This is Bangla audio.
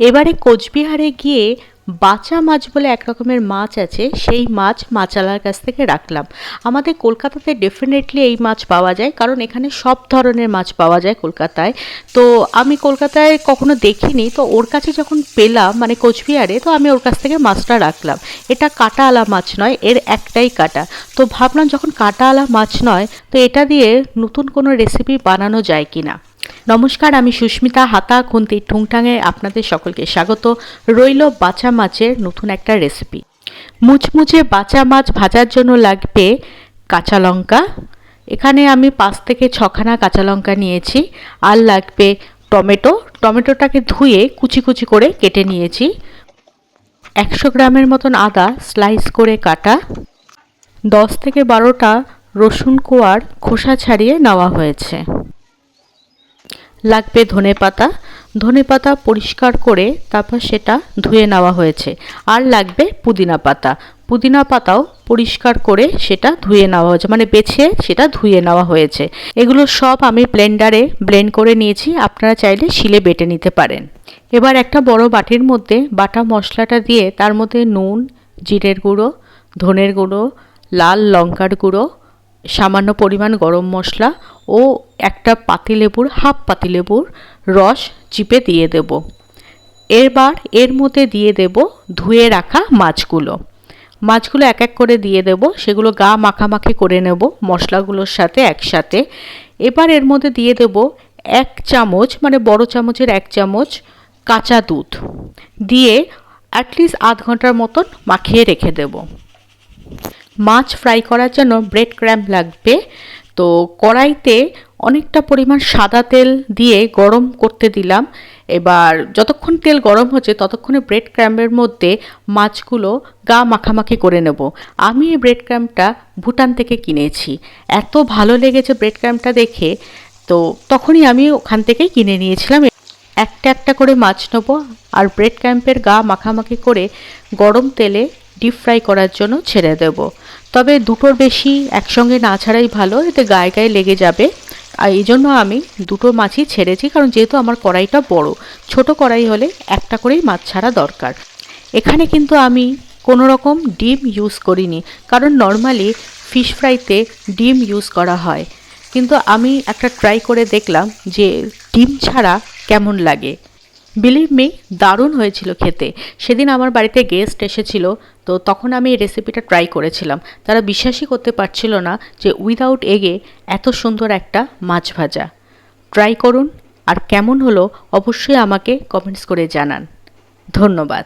এবারে কোচবিহারে গিয়ে বাচা মাছ বলে এক রকমের মাছ আছে, সেই মাছ মাছালার কাছ থেকে রাখলাম। আমাদের কলকাতাতে ডেফিনেটলি এই মাছ পাওয়া যায়, কারণ এখানে সব ধরনের মাছ পাওয়া যায় কলকাতায়। তো আমি কলকাতায় কখনো দেখিনি, তো ওর কাছে যখন পেলাম মানে কোচবিহারে, তো আমি ওর কাছ থেকে মাছটা রাখলাম। এটা কাটাওয়ালা মাছ নয়, এর একটাই কাটা। তো ভাবলাম যখন কাটাওয়ালা মাছ নয়, তো এটা দিয়ে নতুন কোনো রেসিপি বানানো যায় কি না নমস্কার, আমি সুস্মিতা হাতা, খুন্তি ঠুংঠাঙে আপনাদের সকলকে স্বাগত। রইল বাচা মাছের নতুন একটা রেসিপি মুচমুচে বাচা মাছ ভাজার জন্য লাগবে কাঁচা লঙ্কা। এখানে আমি পাঁচ থেকে ছখানা কাঁচা লঙ্কা নিয়েছি, আর লাগবে টমেটো। টমেটোটাকে ধুয়ে কুচি কুচি করে কেটে নিয়েছি। একশো গ্রামের মতন আদা স্লাইস করে কাটা। দশ থেকে বারোটা রসুন কোয়ার খোসা ছাড়িয়ে নেওয়া হয়েছে। লাগবে ধনে পাতা। ধনে পাতা পরিষ্কার করে তারপর সেটা ধুয়ে নেওয়া হয়েছে। আর লাগবে পুদিনা পাতা। পুদিনা পাতাও পরিষ্কার করে সেটা ধুয়ে নেওয়া হয়েছে মানে বেছে সেটা ধুয়ে নেওয়া হয়েছে। এগুলো সব আমি ব্লেন্ডারে ব্লেন্ড করে নিয়েছি, আপনারা চাইলে শিলে বেটে নিতে পারেন। এবার একটা বড় বাটির মধ্যে বাটা মশলাটা দিয়ে তার মধ্যে নুন, জিরের গুঁড়ো, ধনের গুঁড়ো, লাল লঙ্কার গুঁড়ো সামান্য পরিমাণ গরম মশলা ও একটা পাতিলেবুর, হাফ পাতিলেবুর রস চিপে দিয়ে দেব। এবার এর মধ্যে দিয়ে দেব ধুয়ে রাখা মাছগুলো। মাছগুলো এক এক করে দিয়ে দেব, সেগুলো গা মাখামাখি করে নেব মশলাগুলোর সাথে একসাথে। এবার এর মধ্যে দিয়ে দেব এক চামচ মানে বড় চামচের এক চামচ কাঁচা দুধ। দিয়ে অ্যাটলিস্ট আধ ঘণ্টার মতন মাখিয়ে রেখে দেবো। মাছ ফ্রাই করার জন্য ব্রেড ক্র্যাম্প লাগবে। তো কড়াইতে অনেকটা পরিমাণ সাদা তেল দিয়ে গরম করতে দিলাম। এবার যতক্ষণ তেল গরম হচ্ছে, ততক্ষণে ব্রেড ক্র্যাম্পের মধ্যে মাছগুলো গা মাখামাখি করে নেব। আমি এই ব্রেড ক্র্যাম্পটা ভুটান থেকে কিনেছি। এত ভালো লেগেছে ব্রেড ক্র্যাম্পটা দেখে। তো তখনই আমি ওখান থেকেই কিনে নিয়েছিলাম। একটা একটা করে মাছ নেব আর ব্রেড ক্র্যাম্পের গা মাখামাখি করে গরম তেলে ডিপ ফ্রাই করার জন্য ছেড়ে দেব। তবে দুটোর বেশি একসঙ্গে না ছাড়াই ভালো, এতে গায়ে গায়ে লেগে যাবে। আর এই জন্য আমি দুটো মাছই ছেড়েছি, কারণ যেহেতু আমার কড়াইটা বড়, ছোট কড়াই হলে একটা করেই মাছ ছাড়া দরকার। এখানে কিন্তু আমি কোনো রকম ডিম ইউজ করিনি, কারণ নর্মালি ফিশ ফ্রাইতে ডিম ইউজ করা হয়। কিন্তু আমি একটা ট্রাই করে দেখলাম যে ডিম ছাড়া কেমন লাগে। বিলিভ মি দারুণ হয়েছিল খেতে। সেদিন আমার বাড়িতে গেস্ট এসেছিল, তো তখন আমি এই রেসিপিটা ট্রাই করেছিলাম। তারা বিশ্বাসই করতে পারছিল না যে উইদাউট এগে এত সুন্দর একটা মাছ ভাজা। ট্রাই করুন, আর কেমন হলো অবশ্যই আমাকে কমেন্টস করে জানান। ধন্যবাদ।